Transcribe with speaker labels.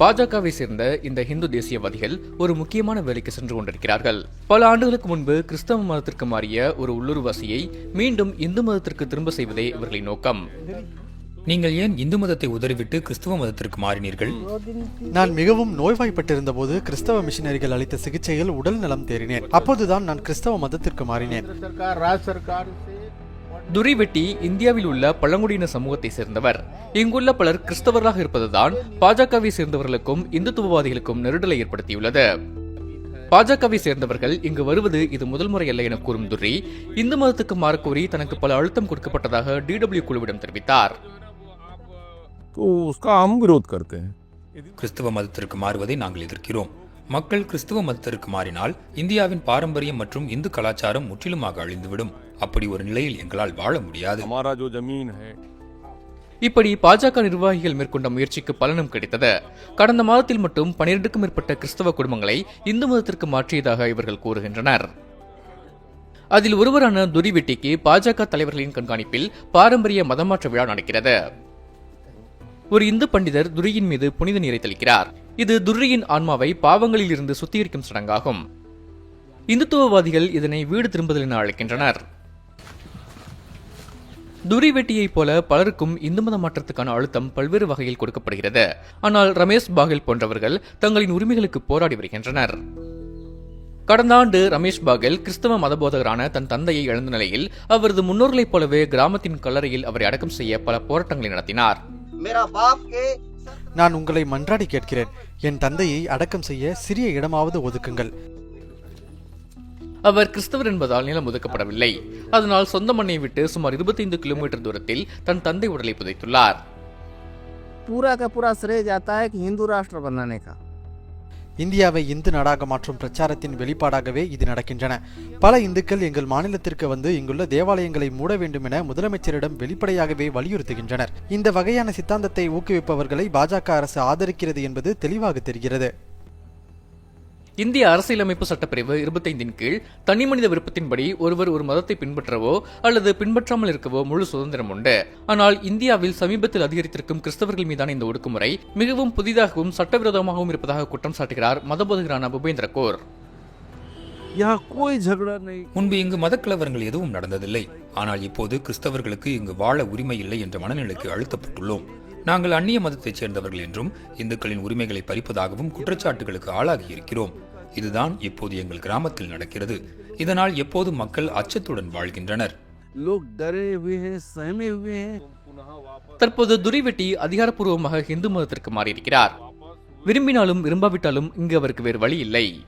Speaker 1: பாஜகவை சேர்ந்த இந்த இந்து தேசியவாதிகள் ஒரு முக்கியமான வேலைக்கு சென்று கொண்டிருக்கிறார்கள். பல ஆண்டுகளுக்கு முன்பு கிறிஸ்தவ மதத்திற்கு மாறிய ஒரு உள்ளூர்வாசியை மீண்டும் இந்து மதத்திற்கு திரும்ப செய்வதே இவர்களின் நோக்கம்.
Speaker 2: நீங்கள் ஏன் இந்து மதத்தை உதறிவிட்டு கிறிஸ்துவ மதத்திற்கு மாறினீர்கள்?
Speaker 3: நான் மிகவும் நோய்வாய்ப்பட்டிருந்த போது கிறிஸ்தவ மிஷினரிகள் அளித்த சிகிச்சையில் உடல் நலம் தேறினேன். அப்போதுதான் நான் கிறிஸ்தவ மதத்திற்கு மாறினேன்.
Speaker 1: துரைவெட்டி இந்தியாவில் உள்ள பழங்குடியின சமூகத்தை சேர்ந்தவர். இங்குள்ள பலர் கிறிஸ்தவர்களாக இருப்பதுதான் பாஜகவை சேர்ந்தவர்களுக்கும் இந்துத்துவவாதிகளுக்கும் நெருடலை ஏற்படுத்தியுள்ளது. பாஜகவை சேர்ந்தவர்கள் இங்கு வருவது இது முதல் முறை அல்ல என கூறும் துரி இந்து மதத்துக்கு மாறக்கோரி தனக்கு பல அழுத்தம் கொடுக்கப்பட்டதாக டிடபிள்யூ குழுவிடம் தெரிவித்தார்.
Speaker 2: கிறிஸ்தவ மதத்திற்கு மாறுவதை நாங்கள் எதிர்க்கிறோம். மக்கள் கிறிஸ்துவ மதத்திற்கு மாறினால் இந்தியாவின் பாரம்பரியம் மற்றும் இந்து கலாச்சாரம் முற்றிலுமாக அழிந்துவிடும். அப்படி ஒரு நிலையில் எங்களால் வாழ முடியாது.
Speaker 1: இப்படி பாஜக நிர்வாகிகள் மேற்கொண்ட முயற்சிக்கு பலனும் கிடைத்தது. கடந்த மாதத்தில் மட்டும் பனிரெண்டுக்கும் மேற்பட்ட கிறிஸ்தவ குடும்பங்களை இந்து மதத்திற்கு மாற்றியதாக இவர்கள் கூறுகின்றனர். அதில் ஒருவரான துரிவெட்டிக்கு பாஜக தலைவர்களின் கண்காணிப்பில் பாரம்பரிய மதமாற்ற விழா நடக்கிறது. ஒரு இந்து பண்டிதர் துரியின் மீது புனித நீரை தெளிக்கிறார். இது துர்ரியின் ஆன்மாவை பாவங்களில் இருந்து சுத்திகரிக்கும் சடங்காகும். இந்துத்துவவாதிகள் இதனை வீடு திரும்புதல் என அழைக்கின்றனர். துரி வெட்டியைப் போல பலருக்கும் இந்து மத மாற்றத்துக்கான அழுத்தம் பல்வேறு வகையில் கொடுக்கப்படுகிறது. ஆனால் ரமேஷ் பாகில் போன்றவர்கள் தங்களின் உரிமைகளுக்கு போராடி வருகின்றனர். கடந்த ஆண்டு ரமேஷ் பாகெல் கிறிஸ்தவ மதபோதகரான தன் தந்தையை இழந்த நிலையில் அவரது முன்னோர்களைப் போலவே கிராமத்தின் கல்லறையில் அவரை அடக்கம் செய்ய பல போராட்டங்களை நடத்தினார்.
Speaker 3: நான் உங்களை மன்றாடி கேட்கிறேன். என் தந்தையை அடக்கம் செய்ய சிறிய இடமாவது ஒதுக்குங்கள்.
Speaker 1: அவர் கிறிஸ்தவர் என்பதால் நிலம் ஒதுக்கப்படவில்லை அதனால் சொந்த மண்ணை விட்டு சுமார் 25 கிலோமீட்டர் தூரத்தில் தன் தந்தை உடலை புதைத்துள்ளார்
Speaker 4: पूरा का पूरा श्रेय जाता है कि हिंदू राष्ट्र बनाने का
Speaker 3: இந்தியாவை இந்து நாடாக மாற்றும் பிரச்சாரத்தின் வெளிப்பாடாகவே இது நடக்கின்றன பல இந்துக்கள் எங்கள் மாநிலத்திற்கு வந்து இங்குள்ள தேவாலயங்களை மூட வேண்டும் என முதலமைச்சரிடம் வெளிப்படையாகவே வலியுறுத்துகின்றனர் இந்த வகையான சித்தாந்தத்தை ஊக்குவிப்பவர்களை பாஜக அரசு ஆதரிக்கிறது என்பது தெளிவாக தெரிகிறது
Speaker 1: இந்திய அரசியலமைப்பு சட்டப்பிரிவு இருபத்தைந்தின் கீழ் தனிமனித விருப்பத்தின்படி ஒருவர் ஒரு மதத்தை பின்பற்றவோ அல்லது பின்பற்றாமல் இருக்கவோ முழு சுதந்திரம் உண்டு. ஆனால் இந்தியாவில் சமீபத்தில் அதிகரித்திருக்கும் கிறிஸ்தவர்கள் மீதான இந்த ஒடுக்குமுறை மிகவும் புதிதாகவும் சட்டவிரோதமாகவும் இருப்பதாக குற்றம் சாட்டுகிறார் மதபோதகரான புபேந்திர கோர்.
Speaker 2: முன்பு இங்கு மதக்கலவரங்கள் எதுவும் நடந்ததில்லை. ஆனால் இப்போது கிறிஸ்தவர்களுக்கு இங்கு வாழ உரிமை இல்லை என்ற மனநிலைக்கு அழுத்தப்பட்டுள்ளோம். நாங்கள் அந்நிய மதத்தைச் சேர்ந்தவர்கள் என்றும் இந்துக்களின் உரிமைகளை பறிப்பதாகவும் குற்றச்சாட்டுகளுக்கு ஆளாகி இருக்கிறோம் இதுதான் இப்போது எங்கள் கிராமத்தில் நடக்கிறது. இதனால் எப்போது மக்கள் அச்சத்துடன் வாழ்கின்றனர்.
Speaker 1: தற்போது துரைவெட்டி அதிகாரப்பூர்வமாக ஹிந்து மதத்திற்கு மாறியிருக்கிறார். விரும்பினாலும் விரும்பாவிட்டாலும் இங்கு அவருக்கு வேறு வழி இல்லை.